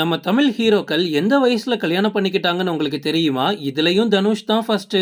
நம்ம தமிழ் ஹீரோக்கள் எந்த வயசுல கல்யாணம் பண்ணிக்கிட்டாங்கன்னு உங்களுக்கு தெரியுமா? இதுலயும் தனுஷ் தான் ஃபர்ஸ்ட்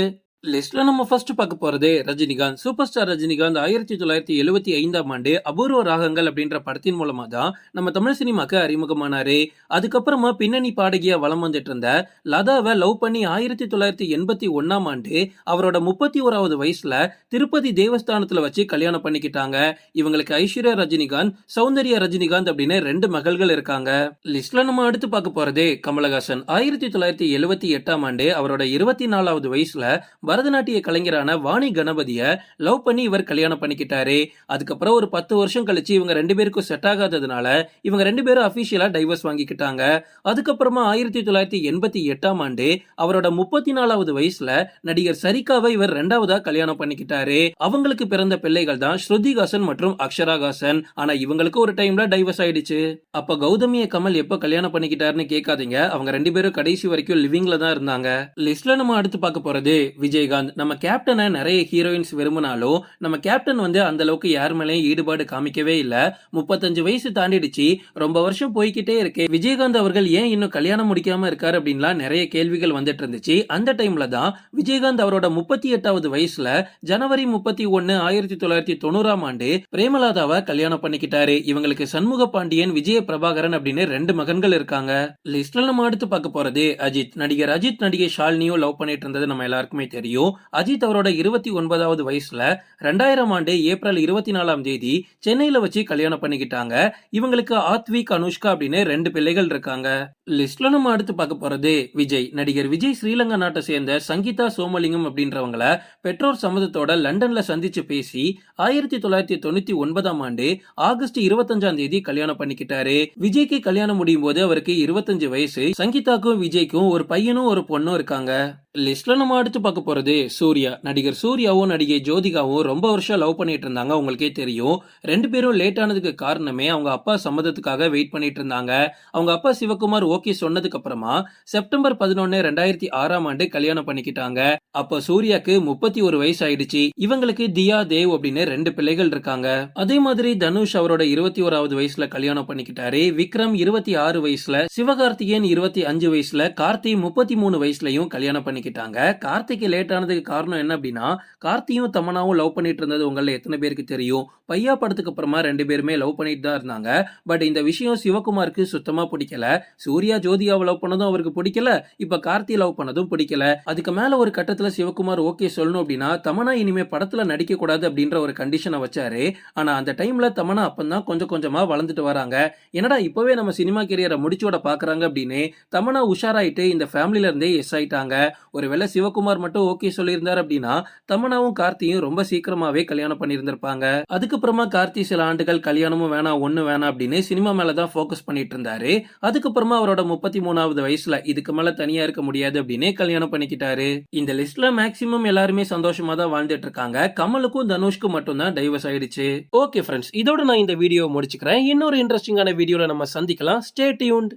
லிஸ்ட்ல நம்ம ஃபர்ஸ்ட் பார்க்க போறது ரஜினிகாந்த். சூப்பர் ஸ்டார் ரஜினிகாந்த் ஆயிரத்தி தொள்ளாயிரத்தி எழுபத்தி ஐந்தாம் ஆண்டு அபூர்வ ராகங்கள் அப்படின்ற படத்தின் மூலமா தான் நம்ம தமிழ் சினிமாக்கு அறிமுகமானாரு. அதுக்கப்புறமா பின்னணி பாடகியா வலம் வந்துட்டு இருந்த லதாவை லவ் பண்ணி ஆயிரத்தி தொள்ளாயிரத்தி எண்பத்தி ஒன்னாம் ஆண்டு அவரோட முப்பத்தி ஓராவது வயசுல திருப்பதி தேவஸ்தானத்துல வச்சு கல்யாணம் பண்ணிக்கிட்டாங்க. இவங்களுக்கு ஐஸ்வர்யா ரஜினிகாந்த் சௌந்தர்யா ரஜினிகாந்த் அப்படின்னு ரெண்டு மகள்கள் இருக்காங்க. லிஸ்ட்ல நம்ம அடுத்து பார்க்க போறதே கமலஹாசன். ஆயிரத்தி தொள்ளாயிரத்தி எழுபத்தி எட்டாம் ஆண்டு அவரோட இருபத்தி நாலாவது வயசுல பரதநாட்டிய கலைஞரான வாணி கணபதியை லவ் பண்ணி இவர் கல்யாணம் பண்ணிக்கிட்டாரு. அதுக்கப்புறம் ஒரு பத்து வருஷம் கழிச்சு இவங்க ரெண்டு பேருக்கும் செட் ஆகாததுனால இவங்க ரெண்டு பேரும் அஃபீஷியலாக டைவர்ஸ் வாங்கிக்கிட்டாங்க. அதுக்கப்புறமா ஆயிரத்தி தொள்ளாயிரத்தி எண்பத்தி எட்டாம் ஆண்டு அவரோட முப்பத்தி நாலாவது வயசுல நடிகர் சரிகாவை இவர் ரெண்டாவதா கல்யாணம் பண்ணிக்கிட்டாரு. அவங்களுக்கு பிறந்த பிள்ளைகள் தான் ஸ்ருதிகாசன் மற்றும் அக்ஷராகாசன் ஆனா இவங்களுக்கு ஒரு டைம்ல டைவர்ஸ் ஆயிடுச்சு. அப்ப கௌதமிய கமல் எப்ப கல்யாணம் பண்ணிக்கிட்டாருன்னு கேட்காதீங்க. அவங்க ரெண்டு பேரும் கடைசி வரைக்கும் லிவிங்ல தான் இருந்தாங்க. லிஸ்ட்ல நம்ம அடுத்து பார்க்க போறது விஜயகாந்த். நம்ம கேப்டனை நிறைய ஹீரோயின்ஸ் விரும்பினாலும் நம்ம கேப்டன் வந்து அந்த அளவுக்கு யார் மேலேயும் ஈடுபாடு காமிக்கவே இல்லை. முப்பத்தஞ்சு வயசு தாண்டிடுச்சு. ரொம்ப வருஷம் போய்கிட்டே இருக்கு. விஜயகாந்த் அவர்கள் ஏன் இன்னும் கல்யாணம் முடிக்காம இருக்காரு அப்படின்லாம் நிறைய கேள்விகள் வந்துட்டு இருந்துச்சு. அந்த டைம்ல தான் விஜயகாந்த் அவரோட முப்பத்தி எட்டாவது வயசுல ஜனவரி முப்பத்தி ஒன்னு ஆயிரத்தி தொள்ளாயிரத்தி தொண்ணூறாம் ஆண்டு பிரேமலாதாவை கல்யாணம் பண்ணிக்கிட்டாரு. இவங்களுக்கு சண்முக பாண்டியன் விஜய பிரபாகரன் அப்படின்னு ரெண்டு மகன்கள் இருக்காங்க. லிஸ்ட்ல நம்ம அடுத்து பார்க்க போறது அஜித். நடிகர் அஜித் நடிகை ஷாலினியும் லவ் பண்ணிட்டு இருந்தது நம்ம எல்லாருக்குமே தெரியும். அஜித் அவரோட இருபத்தி ஒன்பதாவது வயசுல ரெண்டாயிரம் ஆண்டு ஏப்ரல் இருபத்தி நாலாம் தேதி சென்னையில வச்சு கல்யாணம் பண்ணிக்கிட்டாங்க. இவங்களுக்கு ஆத்விக் அனுஷ்கா அப்படின்னு ரெண்டு பிள்ளைகள் இருக்காங்க. லிஸ்ட்ல நம்ம அடுத்து பார்க்க போறது விஜய். நடிகர் விஜய் ஸ்ரீலங்கா நாட்டை சேர்ந்த சங்கீதா சோமலிங்கம் அப்படின்றவங்கள பெற்றோர் சம்மதத்தோட லண்டன்ல சந்திச்சு பேசி ஆயிரத்தி தொள்ளாயிரத்தி தொண்ணூத்தி ஒன்பதாம் ஆண்டு ஆகஸ்ட் இருபத்தஞ்சாம் தேதி கல்யாணம் பண்ணிக்கிட்டாரு. விஜய்க்கு கல்யாணம் முடியும் போது அவருக்கு இருபத்தஞ்சு வயசு. சங்கீதாக்கும் விஜய்க்கும் ஒரு பையனும் ஒரு பொண்ணும் இருக்காங்க. லிஸ்ட்ல நம்ம அடுத்து பார்க்க போறது சூர்யா நடிகர் சூர்யாவும் நடிகை ஜோதிகாவும் ரொம்ப வருஷம் லவ் பண்ணிட்டு இருந்தாங்க உங்களுக்கே தெரியும். ரெண்டு பேரும் லேட் ஆனதுக்கு காரணமே அவங்க அப்பா சம்மதத்துக்காக வெயிட் பண்ணிட்டு இருந்தாங்க. அவங்க அப்பா சிவகுமார் ஓகே சொன்னதுக்கு அப்புறமா செப்டம்பர் பதினொன்னு ரெண்டாயிரத்தி ஆறாம் ஆண்டு கல்யாணம் பண்ணிக்கிட்டாங்க. அப்ப சூர்யாக்கு முப்பத்தி ஒரு வயசு ஆயிடுச்சு இவங்களுக்கு தியா தேவ் அப்படின்னு ரெண்டு பிள்ளைகள் இருக்காங்க. அதே மாதிரி தனுஷ் அவரோட இருபத்தி ஓராவது வயசுல கல்யாணம் பண்ணிக்கிட்டாரு. விக்ரம் இருபத்தி ஆறு வயசுல சிவகார்த்திகேயன் இருபத்தி அஞ்சு வயசுல கார்த்தி முப்பத்தி மூணு வயசுலயும் கல்யாணம் பண்ணிக்கிட்டாங்க. கார்த்திக்கு லேட் ஆனதுக்கு காரணம் என்ன அப்படின்னா கார்த்தியும் தமனாவும் லவ் பண்ணிட்டு இருந்தது உங்களில் எத்தனை பேருக்கு தெரியும்? பையா படத்துக்கு அப்புறமா ரெண்டு பேருமே லவ் பண்ணிட்டு தான் இருந்தாங்க. பட் இந்த விஷயம் சிவகுமாருக்கு சுத்தமா பிடிக்கல. சூர்யா ஜோதியாவை லவ் பண்ணதும் அவருக்கு பிடிக்கல. இப்ப கார்த்தி லவ் பண்ணதும் பிடிக்கல. அதுக்கு மேல ஒரு கட்டத்துல சிவகுமார் ஓகே சொல்லணும் அப்படின்னா தமனா இனிமே படத்துல நடிக்க கூடாது அப்படின்ற ஒரு கண்டிஷனை வச்சாரு. ஆனா அந்த டைம்ல தமனா அப்பந்தான் கொஞ்சம் கொஞ்சமா வளர்ந்துட்டு வராங்க. என்னடா இப்பவே நம்ம சினிமா கெரியரை முடிச்சோட பாக்குறாங்க அப்படின்னு தமனா உஷாராயிட்டு இந்த ஃபேமிலில இருந்தே எஸ் ஆயிட்டாங்க. ஒருவேளை சிவகுமார் மட்டும் ஓகே சொல்லியிருந்தார் அப்படின்னா தமனாவும் கார்த்தியும் ரொம்ப சீக்கிரமாவே கல்யாணம் பண்ணியிருந்திருப்பாங்க. அதுக்கப்புறமா கார்த்தி சில ஆண்டுகள் கல்யாணமும் வேணாம் ஒண்ணு வேணாம் அப்படின்னு சினிமா மேலதான் ஃபோக்கஸ் பண்ணிட்டு இருந்தாரு அதுக்கப்புறமா அவரோட முப்பத்தி மூணாவது வயசுல இதுக்கு மேல தனியா இருக்க முடியாது அப்படின்னு கல்யாணம் பண்ணிக்கிட்டாரு. இந்த லிஸ்ட்ல மேக்சிமம் எல்லாருமே சந்தோஷமா தான் வாழ்ந்துட்டு இருக்காங்க கமலுக்கும் தனுஷ்க்கும் மட்டும் தான் டைவர்ஸ் ஆயிடுச்சு. ஓகே ஃப்ரெண்ட்ஸ் இதோட நான் இந்த வீடியோ முடிச்சுக்கிறேன். இன்னொரு இன்ட்ரெஸ்டிங்கான வீடியோல நம்ம சந்திக்கலாம். Stay tuned